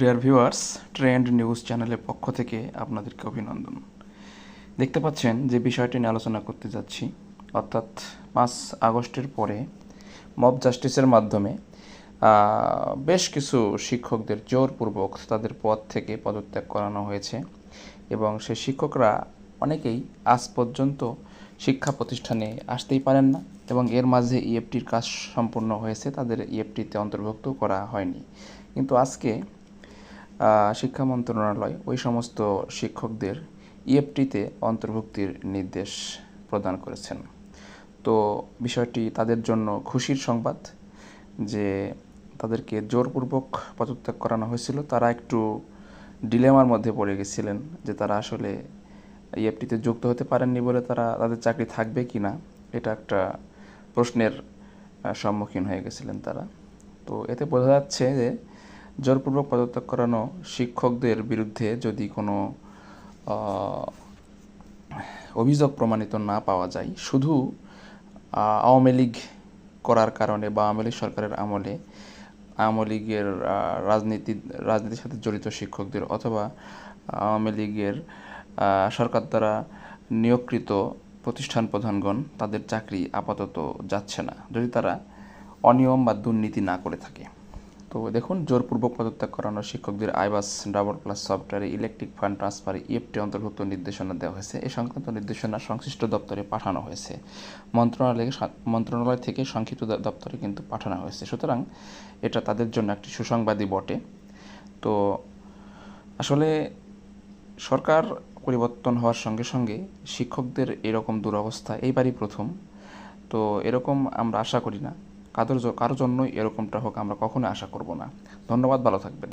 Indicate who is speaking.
Speaker 1: Dear viewers trend news চ্যানেলের পক্ষ থেকে আপনাদেরকে অভিনন্দন। দেখতে পাচ্ছেন যে বিষয়টি নিয়ে আলোচনা করতে যাচ্ছি। অর্থাৎ পাঁচ আগস্টের পরে মব জাস্টিসের মাধ্যমে বেশ কিছু শিক্ষকদের জোরপূর্বক তাদের পদ থেকে পদত্যাগ করানো হয়েছে এবং সেই শিক্ষকরা অনেকেই আজ পর্যন্ত শিক্ষা প্রতিষ্ঠানে আসতেই পারেন না এবং এর মাঝে ইএফটির কাজ সম্পূর্ণ হয়েছে, তাদের ইএফটিতে অন্তর্ভুক্ত করা হয়নি। কিন্তু আজকে শিক্ষা মন্ত্রণালয়, ওই সমস্ত শিক্ষকদের ইএফটিতে অন্তর্ভুক্তির নির্দেশ প্রদান করেছেন। তো বিষয়টি তাদের জন্য খুশির সংবাদ যে তাদেরকে জোরপূর্বক পদত্যাগ করানো হয়েছিল। তারা একটু ডিলেমার মধ্যে পড়ে গেছিলেন যে তারা আসলে ইএফটিতে যুক্ত হতে পারেননি বলে তারা, তাদের চাকরি থাকবে কি না, এটা একটা প্রশ্নের সম্মুখীন হয়ে গেছিলেন তারা। তো এতে বোঝা যাচ্ছে যে জোরপূর্বক পদত্যাগ করানো শিক্ষকদের বিরুদ্ধে যদি কোনো অভিযোগ প্রমাণিত না পাওয়া যায়, শুধু আওয়ামী লীগ করার কারণে বা আওয়ামী লীগ সরকারের আমলে, আওয়ামী লীগের রাজনীতি, রাজনীতির সাথে জড়িত শিক্ষকদের অথবা আওয়ামী লীগের সরকার দ্বারা নিয়োগকৃত প্রতিষ্ঠান প্রধানগণ, তাদের চাকরি আপাতত যাচ্ছে না। যদি তারা অনিয়ম বা দুর্নীতি না করে থাকে। তো দেখুন, জোরপূর্বক পদত্যাগ করানো শিক্ষকদের আইবাস ডাবল প্লাস সফটওয়্যারে ইলেকট্রিক ফান্ড ট্রান্সফার ইএফটি অন্তর্ভুক্ত নির্দেশনা দেওয়া হয়েছে। এ সংক্রান্ত নির্দেশনা সংশ্লিষ্ট দপ্তরে পাঠানো হয়েছে। মন্ত্রণালয় মন্ত্রণালয় থেকে সংক্ষিপ্ত দপ্তরে কিন্তু পাঠানো হয়েছে। সুতরাং এটা তাদের জন্য একটি সুসংবাদী বটে। তো আসলে সরকার পরিবর্তন হওয়ার সঙ্গে সঙ্গে শিক্ষকদের এরকম দুরবস্থা, এইবারই প্রথম। তো এরকম আমরা আশা করি না। কারোর কারোর জন্যই এরকমটা হোক আমরা কখনোই আশা করব না। ধন্যবাদ ভালো থাকবেন।